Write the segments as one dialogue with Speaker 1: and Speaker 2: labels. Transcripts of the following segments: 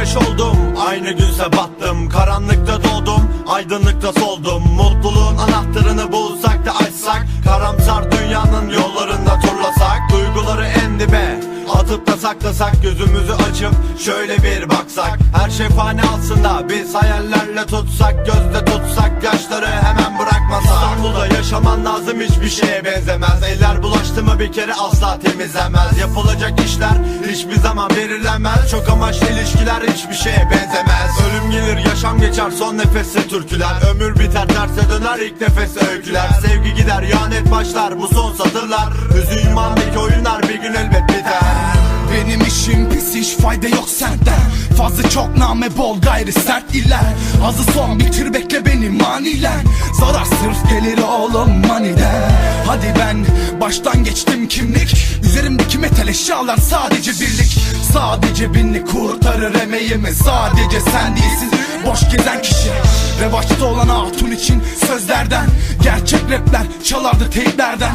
Speaker 1: güneş oldum. Aynı günse battım Karanlıkta doğdum Aydınlıkta soldum Atıp da saklasak gözümüzü açıp şöyle bir baksak. Her şey fani aslında biz hayallerle tutsak Gözde tutsak yaşları hemen bırakmasak. İstanbul'da yaşaman lazım hiçbir şeye benzemez. Eller bulaştı mı bir kere asla temizlenmez Yapılacak işler hiçbir zaman belirlenmez. Çok amaçlı ilişkiler hiçbir şeye benzemez. Ölüm gelir yaşam geçer son nefeste türküler. Ömür biter terse döner ilk nefeste öyküler. Sevgi gider ihanet başlar bu son satırlar. Hüzün imandaki oyunlar
Speaker 2: fayda yok senden Fazla çok name bol gayri sert iler. Azı son bitir bekle beni manilen Zarar sırf gelir oğlum maniden Hadi ben baştan geçtim kimlik. Üzerimdeki metal eşyalar sadece birlik. Sadece binlik kurtarır emeğimi. Sadece sen değilsin boş gezen kişi. Revaçta olan hatun için sözlerden Gerçek rapler çalardı teyplerden.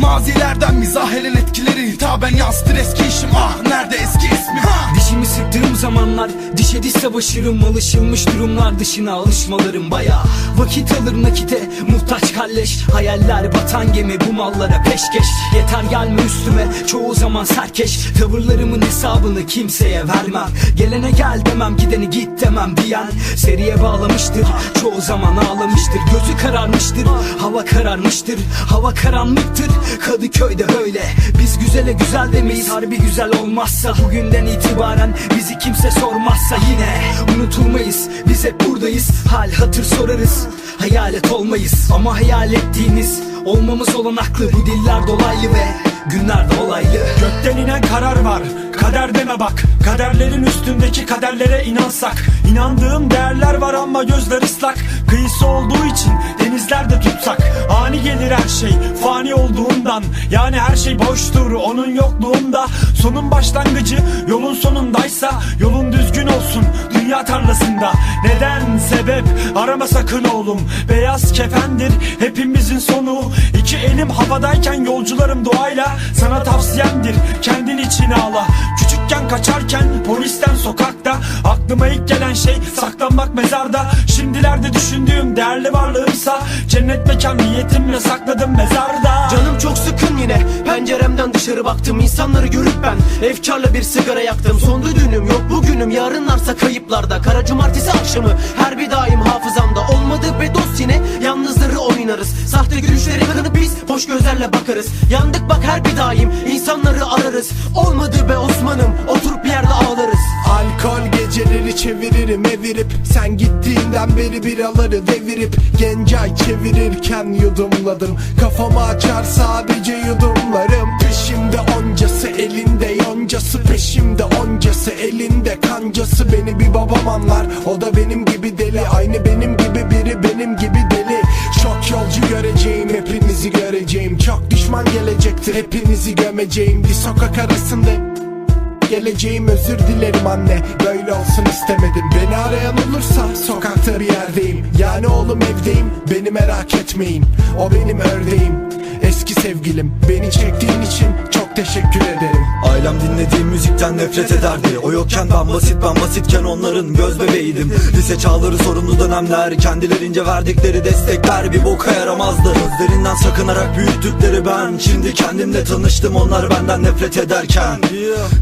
Speaker 2: Mazilerden mizah elen etkileri hitaben yansıtır eski işim. Ah nerede eski ismim ha?
Speaker 3: Dişimi sıktığım zamanlar Dişe diş savaşırım Alışılmış durumlar dışına alışmalarım. Baya Vakit alır nakite muhtaç kalleş. Hayaller batan gemi bu mallara peşkeş. Yeter gelme üstüme çoğu zaman serkeş. Tavırlarımın hesabını kimseye vermem. Gelene gel demem gideni git demem diyen Seriye bağlamıştır. Çoğu zaman ağlamıştır Gözü kararmıştır. Hava kararmıştır Hava karanlıktır. Kadıköy'de öyle Biz güzele güzel demeyiz. Harbi güzel olmazsa Bugünden itibaren bizi kimse sormazsa yine Unutulmayız. Biz hep buradayız Hal hatır sorarız Hayalet olmayız ama hayal ettiğiniz Olmamız olanaklı bu diller dolaylı ve Günler de olaylı.
Speaker 4: Gökten inen karar var Kader deme bak. Kaderlerin üstündeki kaderlere inansak. İnandığım değerler var ama gözler ıslak. Kıyısı olduğu için denizlerde tutsak. Ani gelir her şey fani olduğundan. Yani her şey boştur onun yokluğunda. Sonun başlangıcı yolun sonundaysa Yolun düzgün olsun dünya tarlasında. Neden? Sebep? Arama sakın oğlum. Beyaz kefendir hepimizin sonu. İki elim havadayken yolcularım doğayla Sana tavsiyemdir. Kendin için ağla. Küçükken kaçarken polisten sokakta Aklıma ilk gelen şey saklanmak mezarda. Şimdilerde düşündüğüm değerli varlığımsa Cennet mekan niyetimle sakladım mezarda
Speaker 5: çok sıkın yine. Penceremden dışarı baktım. İnsanları görüp ben Efkarla bir sigara yaktım. Sondu dünüm yok bugünüm. Yarınlarsa kayıplarda. Kara cumartesi akşamı her bir daim hafızamda. Olmadı be dost yine. Yalnızları oynarız. Sahte gülüşlere kanıp biz hoş gözlerle bakarız. Yandık bak her bir daim. İnsanları ararız. Olmadı be Osman'ım
Speaker 6: çeviririm evirip. Sen gittiğinden beri biraları devirip. Gencay çevirirken yudumladım. Kafamı açar sadece yudumlarım. Peşimde oncası elinde yoncası. Peşimde oncası elinde kancası. Beni bir babam anlar. O da benim gibi deli. Aynı benim gibi biri benim gibi deli. Çok yolcu göreceğim hepinizi göreceğim. Çok düşman gelecektir hepinizi gömeceğim. Bir sokak arasında Geleceğim özür dilerim anne. Böyle olsun istemedim. Beni arayan olursa sokakta bir yerdeyim. Yani oğlum evdeyim Beni merak etmeyin. O benim ördeğim. Eski sevgilim Beni çektiğin için çok teşekkür ederim
Speaker 7: Ailem dinlediğim müzikten nefret ederdi. O yokken ben basit ben basitken onların göz bebeğiydim. Lise çağları sorumlu dönemler Kendilerince verdikleri destekler bir boka yaramazdı. Gözlerinden sakınarak büyüttükleri ben Şimdi kendimle tanıştım onlar benden nefret ederken.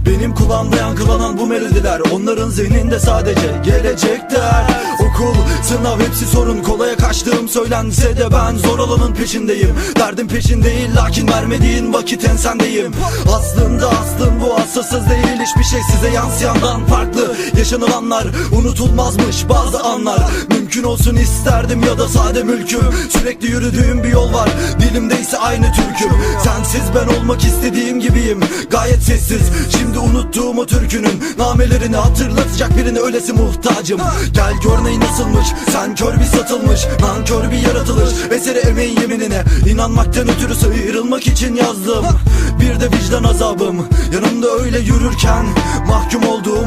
Speaker 7: Benim kulağımda yankılanan bu melodiler Onların zihninde sadece gelecek der Okul, sınav hepsi sorun Kolaya kaçtığım söylense de ben zor olanın peşindeyim. Derdim peşin değil lakin vermediğin vakit ensendeyim. Aslında aslın bu asılsız değil. Hiçbir şey size yansıyandan farklı. Yaşanılanlar unutulmazmış bazı anlar. Mümkün olsun isterdim ya da sade mülküm Sürekli yürüdüğüm bir yol var Dilimde ise aynı türküm Sensiz ben olmak istediğim gibiyim Gayet sessiz. Şimdi unuttuğum o türkünün Namelerini hatırlatacak birine öylesi muhtacım. Gel gör neyi nasılmış Sen kör bir satılmış Nankör bir yaratılış. Eseri emeğin yeminine inanmaktan ötürü sıyrılmak için yazdım. Bir de vicdan azabım Yanımda öyle yürürken Mahkum olduğum